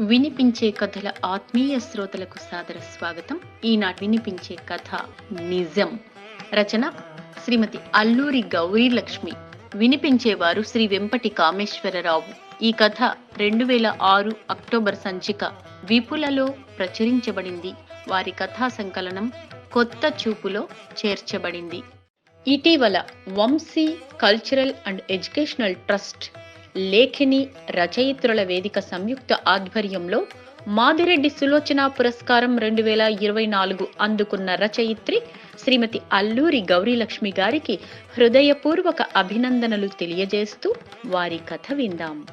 వినిపించే కథల ఆత్మీయ శ్రోతలకు సాదర స్వాగతం. ఈనాటి వినిపించే కథ నిజం. రచన శ్రీమతి అల్లూరి గౌరీ లక్ష్మి. వినిపించేవారు శ్రీ వెంపటి కామేశ్వరరావు. ఈ కథ రెండు వేల ఆరు అక్టోబర్ సంచిక విపులలో ప్రచురించబడింది. వారి కథా సంకలనం కొత్త చూపులో చేర్చబడింది. ఇటీవల Vamsi cultural and educational trust Lekhini రచయిత్రుల వేదిక సంయుక్త ఆధ్వర్యంలో మాదిరెడ్డి సులోచన పురస్కారం రెండు వేల ఇరవై నాలుగు అందుకున్న రచయిత్రి శ్రీమతి అల్లూరి గౌరీలక్ష్మి గారికి హృదయపూర్వక అభినందనలు తెలియజేస్తూ వారి కథ విందాం.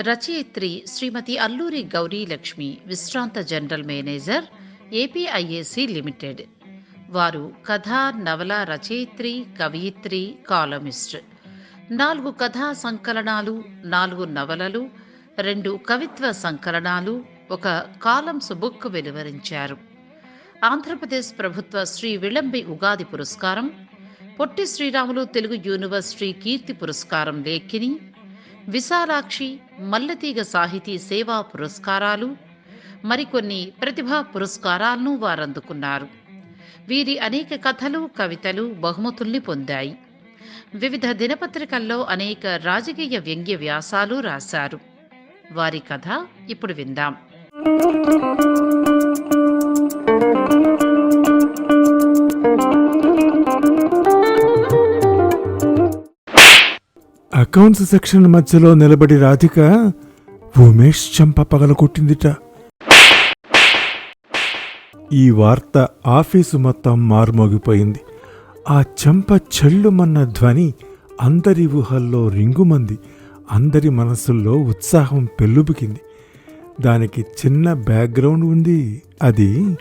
రచయిత్రి శ్రీమతి అల్లూరి గౌరీలక్ష్మి విశ్రాంత జనరల్ మేనేజర్ ఏపీఐఏసి లిమిటెడ్. వారు కథ నవల రచయిత్రి కవయిత్రి కాలమిస్ట్. నాలుగు కథా సంకలనాలు నాలుగు నవలలు రెండు కవిత్వ సంకలనాలు ఒక కాలమ్స్ బుక్ వెలువరించారు. ఆంధ్రప్రదేశ్ ప్రభుత్వ శ్రీ విళంబి ఉగాది పురస్కారం పొట్టి శ్రీరాములు తెలుగు యూనివర్సిటీ కీర్తి పురస్కారం లేఖిని విశాలాక్షి మల్లతీగ సాహితీ సేవా పురస్కారాలు మరికొన్ని ప్రతిభా పురస్కారాలను వారందుకున్నారు. వీరి అనేక కథలు కవితలు బహుమతుల్ని పొందాయి. వివిధ దినపత్రికల్లో అనేక రాజకీయ వ్యంగ్య వ్యాసాలు రాశారు. వారి కథ ఇప్పుడు విందాం. అకౌంట్స్ సెక్షన్ మధ్యలో నిలబడి రాధిక ఉమేష్ చెంప పగలకొట్టిందిట ఈ వార్త ఆఫీసు మొత్తం మారుమోగిపోయింది. ఆ చెంప చెల్లుమన్న ధ్వని అందరి ఊహల్లో రింగుమంది. అందరి మనసుల్లో ఉత్సాహం పెల్లుబికింది. దానికి చిన్న బ్యాక్గ్రౌండ్ ఉంది. అది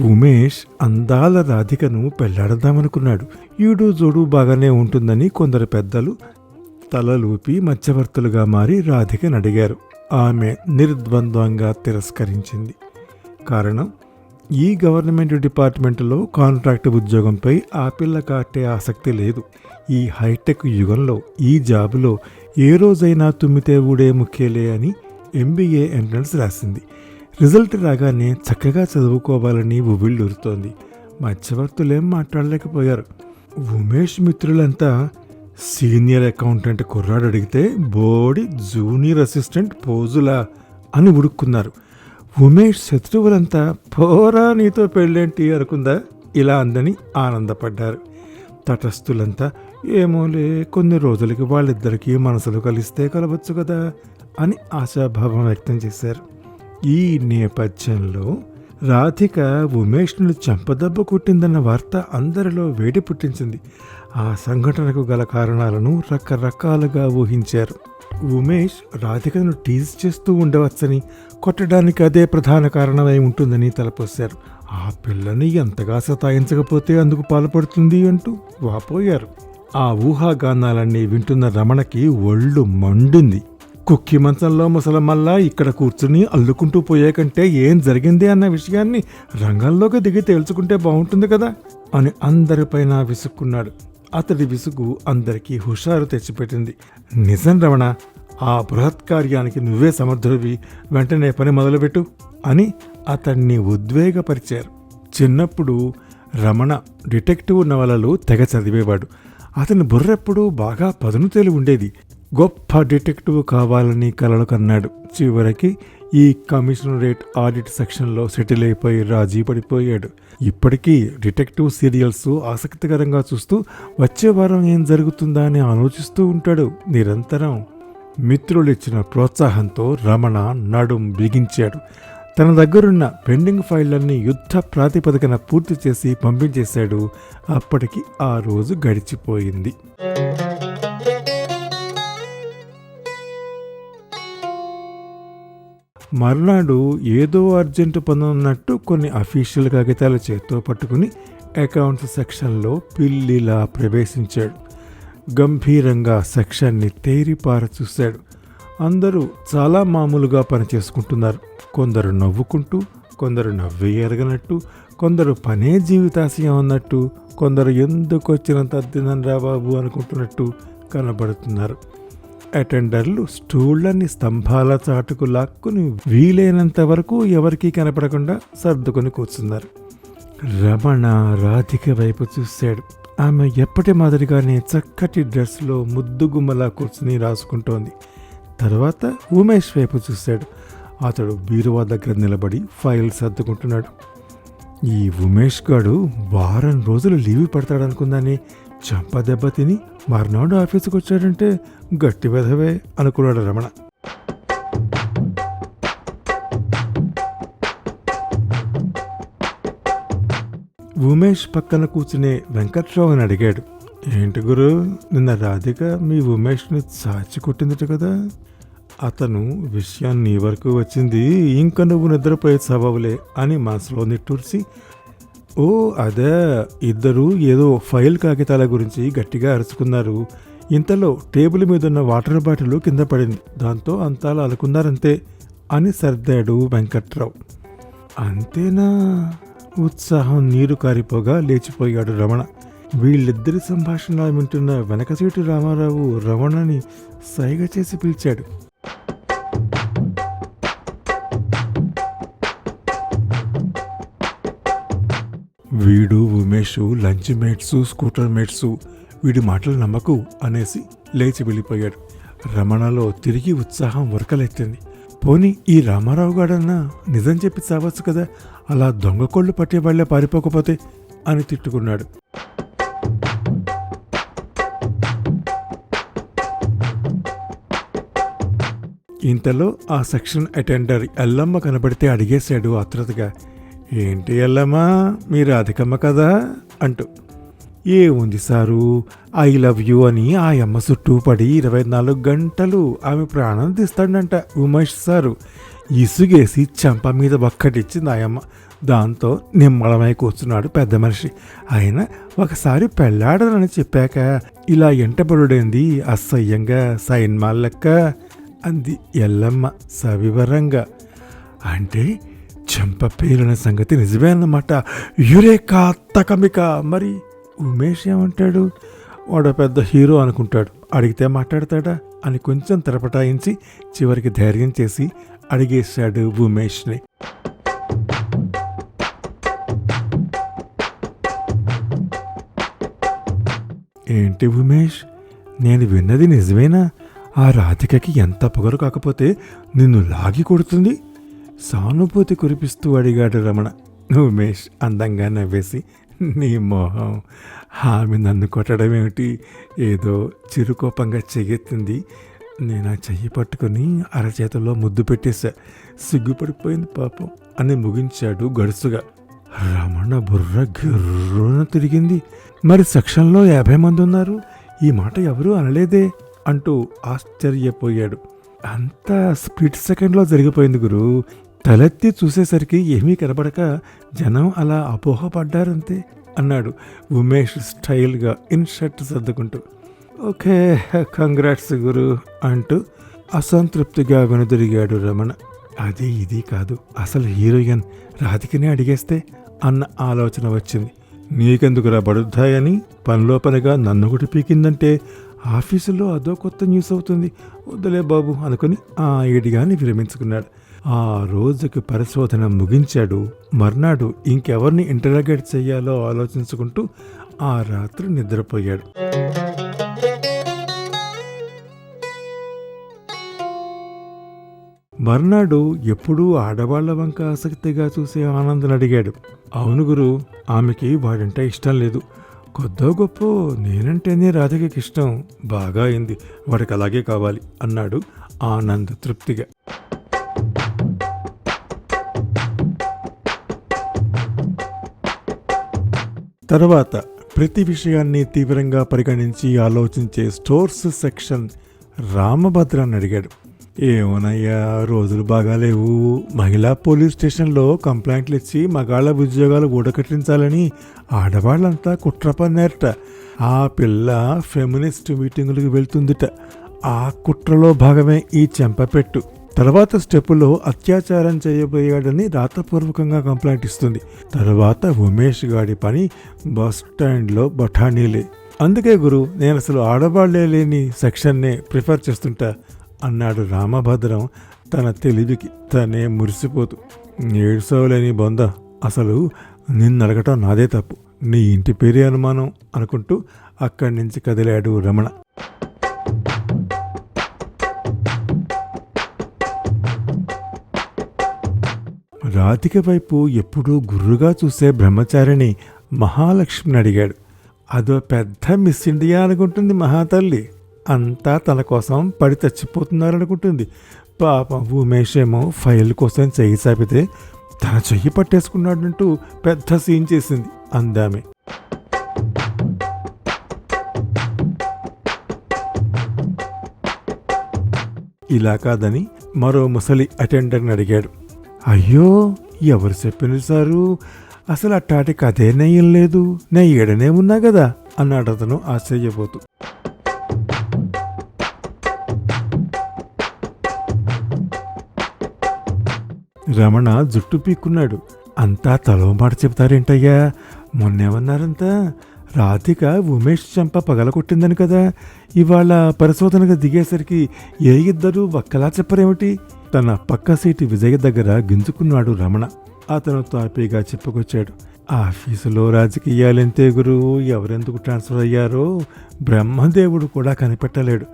ఉమేష్ అందాల రాధికను పెళ్ళాడదామనుకున్నాడు. ఈడు జోడు బాగానే ఉంటుందని కొందరు పెద్దలు తలలూపి మధ్యవర్తులుగా మారి రాధికను అడిగారు ఆమె నిర్ద్వంద్వంగా తిరస్కరించింది. కారణం? ఈ గవర్నమెంట్ డిపార్ట్మెంట్లో కాంట్రాక్ట్ ఉద్యోగంపై ఆ పిల్ల కాటే ఆసక్తి లేదు. ఈ హైటెక్ యుగంలో ఈ జాబులో ఏ రోజైనా తుమ్మితే ఊడే ముఖ్యలే అని ఎంబీఏ ఎంట్రన్స్ రాసింది. రిజల్ట్ రాగానే చక్కగా చదువుకోవాలని ఉవ్విళ్ళూరుతోంది. మధ్యవర్తులేం మాట్లాడలేకపోయారు. ఉమేష్ మిత్రులంతా సీనియర్ అకౌంటెంట్ కుర్రాడు అడిగితే బోడి జూనియర్ అసిస్టెంట్ పోజులా అని ఉడుక్కున్నారు. ఉమేష్ శత్రువులంతా పోరా నీతో పెళ్ళేంటి అనుకుందా? ఇలా అందని ఆనందపడ్డారు. తటస్థులంతా ఏమోలే కొన్ని రోజులకి వాళ్ళిద్దరికీ మనసులు కలిస్తే కలవచ్చు కదా అని ఆశాభావం వ్యక్తం చేశారు. ఈ నేపథ్యంలో రాధిక ఉమేష్ను చెంపదెబ్బ కొట్టిందన్న వార్త అందరిలో వేడి పుట్టించింది. ఆ సంఘటనకు గల కారణాలను రకరకాలుగా ఊహించారు. ఉమేష్ రాధికను టీజ్ చేస్తూ ఉండవచ్చని కొట్టడానికి అదే ప్రధాన కారణమై ఉంటుందని తలపోశారు. ఆ పిల్లని ఎంతగా సతాయించకపోతే అందుకు పాల్పడుతుంది అంటూ వాపోయారు. ఆ ఊహాగానాలన్నీ వింటున్న రమణకి ఒళ్ళు మండుంది. కుక్కి మంచంలో ముసలమల్లా ఇక్కడ కూర్చుని అల్లుకుంటూ పోయే కంటే ఏం జరిగింది అన్న విషయాన్ని రంగంలోకి దిగి తేల్చుకుంటే బాగుంటుంది కదా అని అందరిపైన విసుక్కున్నాడు. అతడి విసుగు అందరికీ హుషారు తెచ్చిపెట్టింది. నిజం రమణ ఆ బృహత్ కార్యానికి నువ్వే సమర్థుడివి వెంటనే పని మొదలుపెట్టు అని అతన్ని ఉద్వేగపరిచారు. చిన్నప్పుడు రమణ డిటెక్టివ్ నవలలు తెగ చదివేవాడు. అతని బుర్రెప్పుడు బాగా పదును తేలి ఉండేది. గొప్ప డిటెక్టివ్ కావాలని కలలు కన్నాడు. చివరికి ఈ కమిషనరేట్ ఆడిట్ సెక్షన్లో సెటిల్ అయిపోయి రాజీ పడిపోయాడు. ఇప్పటికీ డిటెక్టివ్ సీరియల్స్ ఆసక్తికరంగా చూస్తూ వచ్చే వారం ఏం జరుగుతుందా అని ఆలోచిస్తూ ఉంటాడు నిరంతరం. మిత్రులిచ్చిన ప్రోత్సాహంతో రమణ నడుం బిగించాడు. తన దగ్గరున్న పెండింగ్ ఫైళ్ళన్నీ యుద్ధ ప్రాతిపదికన పూర్తి చేసి పంపించేశాడు. అప్పటికి ఆ రోజు గడిచిపోయింది. మర్నాడు ఏదో అర్జెంటు పనున్నట్టు కొన్ని అఫీషియల్ కాగితాల చేత్తో పట్టుకుని అకౌంట్స్ సెక్షన్లో పిల్లిలా ప్రవేశించాడు. గంభీరంగా సెక్షన్ని తేరిపార చూశాడు. అందరూ చాలా మామూలుగా పనిచేసుకుంటున్నారు కొందరు నవ్వుకుంటూ కొందరు నవ్వి ఎరగనట్టు కొందరు పనే జీవితాశయం అన్నట్టు కొందరు ఎందుకు వచ్చినంత అద్దెనం రా బాబు అనుకుంటున్నట్టు కనబడుతున్నారు. అటెండర్లు స్టూళ్ళని స్తంభాల చాటుకు లాక్కుని వీలైనంత వరకు ఎవరికీ కనపడకుండా సర్దుకొని కూర్చున్నారు. రమణ రాధిక వైపు చూశాడు. ఆమె ఎప్పటి మాదిరిగానే చక్కటి డ్రెస్లో ముద్దుగుమ్మలా కూర్చుని రాసుకుంటోంది. తర్వాత ఉమేష్ వైపు చూశాడు. అతడు బీరువా దగ్గర నిలబడి ఫైల్ సర్దుకుంటున్నాడు. ఈ ఉమేష్ గాడు వారం రోజులు లీవ్ పడతాడనుకుందని చంప దెబ్బ తిని మర్నాడు ఆఫీసుకు వచ్చాడంటే గట్టి వెధవే అనుకున్నాడు రమణ. ఉమేష్ పక్కన కూర్చునే వెంకట్రావుని అడిగాడు. ఏంటి గురు నిన్న రాధిక మీ ఉమేష్ని చాచి కొట్టిందిట కదా. అతను విషయం నీ వరకు వచ్చింది ఇంక నువ్వు నిద్రపోయే సబవులే అని మనసులో నిట్టూర్చి ఓ అదే. ఇద్దరు ఏదో ఫైల్ కాగితాల గురించి గట్టిగా అరుచుకున్నారు. ఇంతలో టేబుల్ మీద ఉన్న వాటర్ బాటిల్ కింద పడింది. దాంతో అంతా అలుకున్నారంతే అని సర్దాడు వెంకట్రావు. అంతేనా? ఉత్సాహం నీరు కారిపోగా లేచిపోయాడు రమణ. వీళ్ళిద్దరి సంభాషణ వింటున్న వెనక సీటు రామారావు రమణని సైగ చేసి పిలిచాడు. వీడు Umesh lunch mates scooter mates వీడి మాటలు నమ్మకు అనేసి లేచి వెళ్ళిపోయాడు. రమణలో తిరిగి ఉత్సాహం ఉరకలెత్తింది. పోని ఈ రామారావు గాడన్నా నిజం చెప్పి చావచ్చు కదా? అలా దొంగ కోళ్ళు పట్టేవాళ్ళే పారిపోకపోతే అని తిట్టుకున్నాడు. ఇంతలో ఆ సెక్షన్ అటెండర్ ఎల్లమ్మ కనబడితే అడిగేశాడు ఆత్రతగా ఏంటి ఎల్లమ్మా మీరు అధికమ్మ కదా? అంటూ. ఏముంది సారు? ఐ లవ్ యూ అని ఆ అమ్మ చుట్టూ పడి ఇరవై నాలుగు గంటలు ఆమె ప్రాణం తీస్తాడంట ఉమేష్ సారు. ఇసుగేసి చెంప మీద ఒక్కటిచ్చింది ఆయమ్మ. దాంతో నిమ్మళమై కూర్చున్నాడు పెద్ద మనిషి. ఆయన ఒకసారి పెళ్ళాడనని చెప్పాక ఇలా ఎంటబడుడైంది? అసహ్యంగా సైన్మాల్ లెక్క అంది ఎల్లమ్మ సవివరంగా. అంటే చెంప పేలిన సంగతి నిజమే అన్నమాట. యురేకా తకమిక. మరి ఉమేష్ ఏమంటాడు? వాడు పెద్ద హీరో అనుకుంటాడు. అడిగితే మాట్లాడతాడా? అని కొంచెం తెరపటాయించి చివరికి ధైర్యం చేసి అడిగేశాడు ఉమేష్ని. ఏంటి ఉమేష్? నేను విన్నది నిజమేనా? ఆ రాధికకి ఎంత పొగరు కాకపోతే నిన్ను లాగి కొడుతుంది? సానుభూతి కురిపిస్తూ అడిగాడు రమణ. ఉమేష్ అందంగా నవ్వేసి నీ మొహం ఆమె నన్ను కొట్టడం ఏమిటి ఏదో చిరుకోపంగా చెయ్యెత్తింది. నేను ఆ చెయ్యి పట్టుకుని అరచేతుల్లో ముద్దు పెట్టేశా. సిగ్గుపడిపోయింది పాపం అని ముగించాడు గడుసుగా. రమణ బుర్ర గిర్రున తిరిగింది. మరి సెక్షన్లో యాభై మంది ఉన్నారు? ఈ మాట ఎవరూ అనలేదే అంటూ ఆశ్చర్యపోయాడు. అంతా స్ప్లిట్ సెకండ్లో జరిగిపోయింది గురు. తలెత్తి చూసేసరికి ఏమీ కనబడక జనం అలా అపోహపడ్డారంతే అన్నాడు ఉమేష్ స్టైల్గా ఇన్ షర్ట్ సర్దుకుంటూ. ఓకే కంగ్రాట్స్ గురు అంటూ అసంతృప్తిగా వెనుదిరిగాడు రమణ. అది ఇది కాదు అసలు హీరోయిన్ రాధికనే అడిగేస్తే అన్న ఆలోచన వచ్చింది. నీకెందుకురా బడుద్దాయని పనిలో పనిగా నన్ను ఒకటి పీకిందంటే ఆఫీసులో అదో కొత్త న్యూస్ అవుతుంది. వద్దులే బాబు అనుకుని ఆ ఏడిగాని విరమించుకున్నాడు. ఆ రోజుకి పరిశోధన ముగించాడు. మర్నాడు ఇంకెవరిని ఇంటరాగేట్ చేయాలో ఆలోచించుకుంటూ ఆ రాత్రి నిద్రపోయాడు. మర్నాడు ఎప్పుడూ ఆడవాళ్ళ వంక ఆసక్తిగా చూసే ఆనంద్ అడిగాడు. అవును గురు ఆమెకి వాడంటే ఇష్టం లేదు. కొద్దో గొప్ప నేనంటేనే రాధికకి ఇష్టం. బాగా అయింది. వాడికి అలాగే కావాలి అన్నాడు ఆనంద్ తృప్తిగా. తర్వాత ప్రతి విషయాన్ని తీవ్రంగా పరిగణించి ఆలోచించే స్టోర్స్ సెక్షన్ రామభద్రాన్ని అడిగాడు. ఏమోనయ్యా రోజులు బాగాలేవు మహిళా పోలీస్ స్టేషన్లో కంప్లైంట్లు ఇచ్చి మగాళ్ళ ఉద్యోగాలు ఊడకట్టించాలని ఆడవాళ్ళంతా కుట్ర పన్నారట. ఆ పిల్ల ఫెమినిస్ట్ మీటింగులకు వెళ్తుందిట. ఆ కుట్రలో భాగమే ఈ చెంపపెట్టు తర్వాత స్టెప్పులో అత్యాచారం చేయబోయాడని రాతపూర్వకంగా కంప్లైంట్ ఇస్తుంది. తర్వాత ఉమేష్ గాడి పని బస్ స్టాండ్లో బఠానీలే. అందుకే గురు నేను అసలు ఆడవాళ్ళే లేని సెక్షన్నే ప్రిఫర్ చేస్తుంటా అన్నాడు రామభద్రం తన తెలివికి. తనే మురిసిపోతూ ఏడ్సోలేని బొంద అసలు నిన్ను అడగటం నాదే తప్పు నీ ఇంటి పేరే అనుమానం అనుకుంటూ అక్కడి నుంచి కదిలాడు రమణ. రాధిక వైపు ఎప్పుడూ గుర్రుగా చూసే బ్రహ్మచారిని మహాలక్ష్మిని అడిగాడు. అదో పెద్ద మిస్ ఇండియా అనుకుంటుంది మహాతల్లి. అంతా తన కోసం పడి చచ్చిపోతున్నారనుకుంటుంది పాపం ఉమేష్ ఏమో ఫైల్ కోసం చెయ్యి చాపితే తన చెయ్యి పట్టేసుకున్నాడంటూ పెద్ద సీన్ చేసింది అందామే. ఇలా కాదని మరో ముసలి అటెండర్ని అడిగాడు. అయ్యో ఎవరు చెప్పిన సారు? అసలు అట్టాటి కథే నయం లేదు. నా ఈడనే ఉన్నా కదా అన్నాడు అతను ఆశ్చర్యపోతూ. రమణ జుట్టు పీక్కున్నాడు. అంతా తలవ మాట చెప్తారేంటయ్యా మొన్నేమన్నారంతా రాధిక ఉమేష్ చెంప పగలగొట్టిందని కదా? ఇవాళ పరిశోధనగా దిగేసరికి ఏ ఇద్దరు ఒక్కలా చెప్పరేమిటి? తన పక్క సీటు విజయ దగ్గర గింజుకున్నాడు రమణ. అతను తాపీగా చెప్పుకొచ్చాడు. ఆఫీసులో రాజకీయాలెంతే గురు? ఎవరెందుకు ట్రాన్స్ఫర్ అయ్యారో? బ్రహ్మదేవుడు కూడా కనిపెట్టలేడు.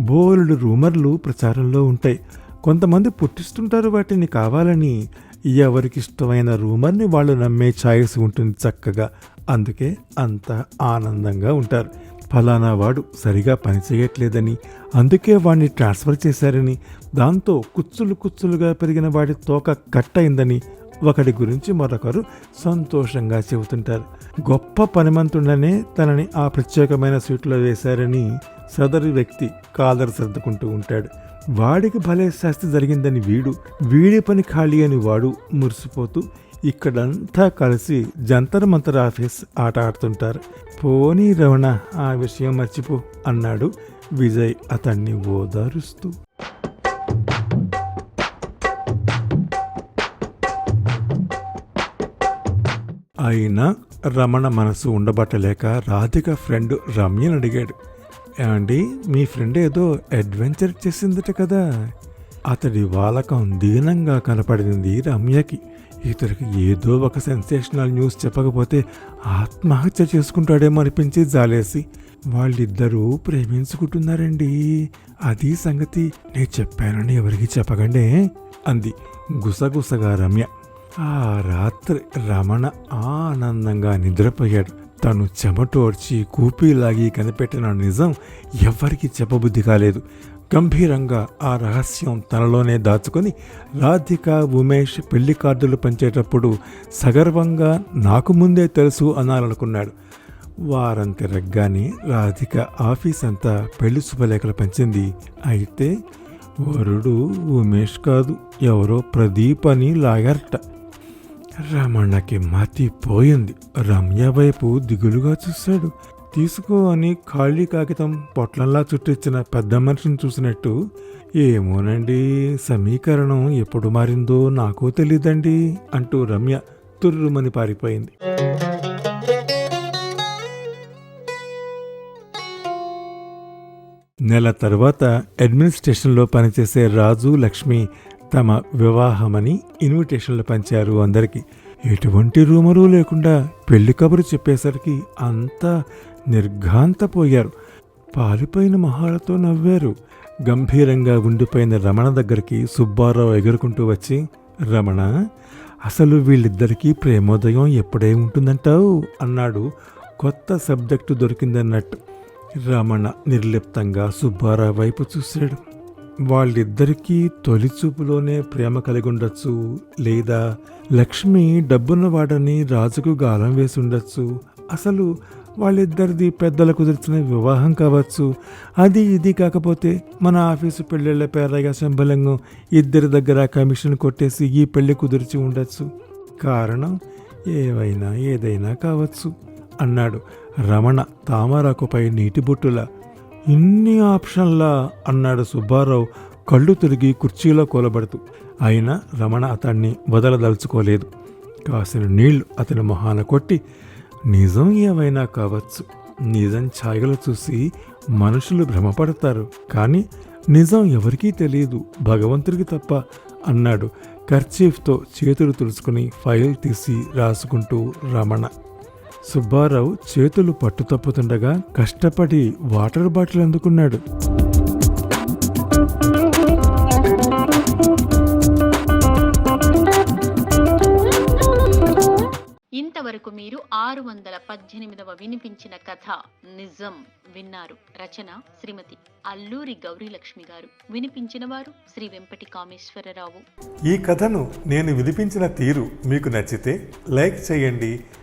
బోలుడు రూమర్లు ప్రచారంలో ఉంటాయి. కొంతమంది పుట్టిస్తుంటారు వాటిని కావాలని. ఎవరికి ఇష్టమైన రూమర్ని వాళ్ళు నమ్మే ఛాయిస్ ఉంటుంది చక్కగా. అందుకే అంత ఆనందంగా ఉంటారు. ఫలానా వాడు సరిగా పనిచేయట్లేదని అందుకే వాడిని ట్రాన్స్ఫర్ చేశారని. దాంతో కుచ్చులు కుచ్చులుగా పెరిగిన వాడి తోక కట్టయిందని ఒకటి గురించి మరొకరు సంతోషంగా చెబుతుంటారు. గొప్ప పనిమంతుండనే తనని ఆ ప్రత్యేకమైన సీట్లో వేశారని సదరు వ్యక్తి కాదరు సర్దుకుంటూ ఉంటాడు. వాడికి భలే శాస్తి జరిగిందని వీడు వీడి పని ఖాళీ అని వాడు మురిసిపోతూ ఇక్కడంతా కలిసి జంతర్ మంతర్ ఆఫీస్ ఆట ఆడుతుంటారు. పోనీ రమణ ఆ విషయం మర్చిపో అన్నాడు విజయ్ అతన్ని ఓదారుస్తూ. అయినా రమణ మనసు ఉండబట్టలేక రాధిక ఫ్రెండ్ రమ్యని అడిగాడు. ఏమండి మీ ఫ్రెండ్ ఏదో అడ్వెంచర్ చేసిందట కదా. అతడి వాలకం దీనంగా కనపడింది రమ్యకి. ఇతనికి ఏదో ఒక సెన్సేషనల్ న్యూస్ చెప్పకపోతే ఆత్మహత్య చేసుకుంటాడేమో అనిపించి జాలేసి వాళ్ళిద్దరూ ప్రేమించుకుంటున్నారండి. అది సంగతి నేను చెప్పానని ఎవరికి చెప్పకండే అంది. గుసగుసగా రమ్య ఆ రాత్రి రమణ ఆనందంగా నిద్రపోయాడు. తను చెమటోడ్చి కూపీలాగి కనిపెట్టిన నిజం ఎవ్వరికీ చెప్పబుద్ధి కాలేదు. గంభీరంగా ఆ రహస్యం తనలోనే దాచుకొని రాధిక ఉమేష్ పెళ్ళి కార్డులు పంచేటప్పుడు సగర్వంగా నాకు ముందే తెలుసు అనాలనుకున్నాడు. వారం తిరగ్గానే రాధిక ఆఫీస్ అంతా పెళ్ళి శుభలేఖలు పంచింది. అయితే వరుడు ఉమేష్ కాదు ఎవరో ప్రదీప్ అని లాగారట రమణకి మతిపోయింది రమ్య వైపు దిగులుగా చూశాడు. తీసుకో అని ఖాళీ కాగితం పొట్లంలా చుట్టించిన పెద్ద మనిషిని చూసినట్టు ఏమోనండి సమీకరణం ఎప్పుడు మారిందో నాకు తెలియదండి అంటూ రమ్య తుర్రుమని పారిపోయింది. నెల తర్వాత అడ్మినిస్ట్రేషన్లో పనిచేసే రాజు లక్ష్మి తమ వివాహమని ఇన్విటేషన్లు పంచారు అందరికీ. ఎటువంటి రూమరు లేకుండా పెళ్ళి కబురు చెప్పేసరికి అంతా నిర్ఘాంతపోయారు. పాలిపోయిన మహాలతో నవ్వారు. గంభీరంగా ఉండిపోయిన రమణ దగ్గరికి సుబ్బారావు ఎగురుకుంటూ వచ్చి రమణ అసలు వీళ్ళిద్దరికీ ప్రేమోదయం ఎప్పుడే ఉంటుందంటావు? అన్నాడు. కొత్త సబ్జెక్టు దొరికిందన్నట్టు. రమణ నిర్లిప్తంగా సుబ్బారావు వైపు చూశాడు. వాళ్ళిద్దరికీ తొలిచూపులోనే ప్రేమ కలిగి ఉండొచ్చు లేదా లక్ష్మి డబ్బున్నవాడని రాజుకు గాలం వేసి ఉండొచ్చు అసలు వాళ్ళిద్దరిది పెద్దలు కుదిర్చిన వివాహం కావచ్చు. అది ఇది కాకపోతే మన ఆఫీసు పెళ్ళిళ్ళ పేరగా శంభలంగం ఇద్దరి దగ్గర కమిషన్ కొట్టేసి ఈ పెళ్ళి కుదిర్చి ఉండొచ్చు. కారణం ఏవైనా ఏదైనా కావచ్చు అన్నాడు రమణ తామరాకుపై నీటి బొట్టులా. ఇన్ని ఆప్షన్లా అన్నాడు సుబ్బారావు. కళ్ళు తిరిగి కుర్చీలో కూలబడుతూ. అయినా రమణ అతన్ని వదలదలుచుకోలేదు. కాసిన నీళ్ళు అతని మొహాన కొట్టి నిజం ఏమైనా కావచ్చు? నిజం ఛాయలు చూసి మనుషులు భ్రమపడతారు. కానీ నిజం ఎవరికీ తెలియదు భగవంతుడికి తప్ప అన్నాడు. కర్చీఫ్తో చేతులు తుడుచుకుని ఫైల్ తీసి రాసుకుంటూ రమణ. సుబ్బారావు చేతులు పట్టు తప్పుతుండగా కష్టపడి వాటర్ బాటిల్ అందుకున్నాడు. ఇంతవరకు మీరు ఆరు వందల పద్దెనిమిదవ వినిపించిన కథ నిజం విన్నారు. రచన శ్రీమతి అల్లూరి గౌరీలక్ష్మి గారు. వినిపించిన వారు శ్రీ వెంపటి కామేశ్వరరావు. ఈ కథను నేను వినిపించిన తీరు మీకు నచ్చితే లైక్ చేయండి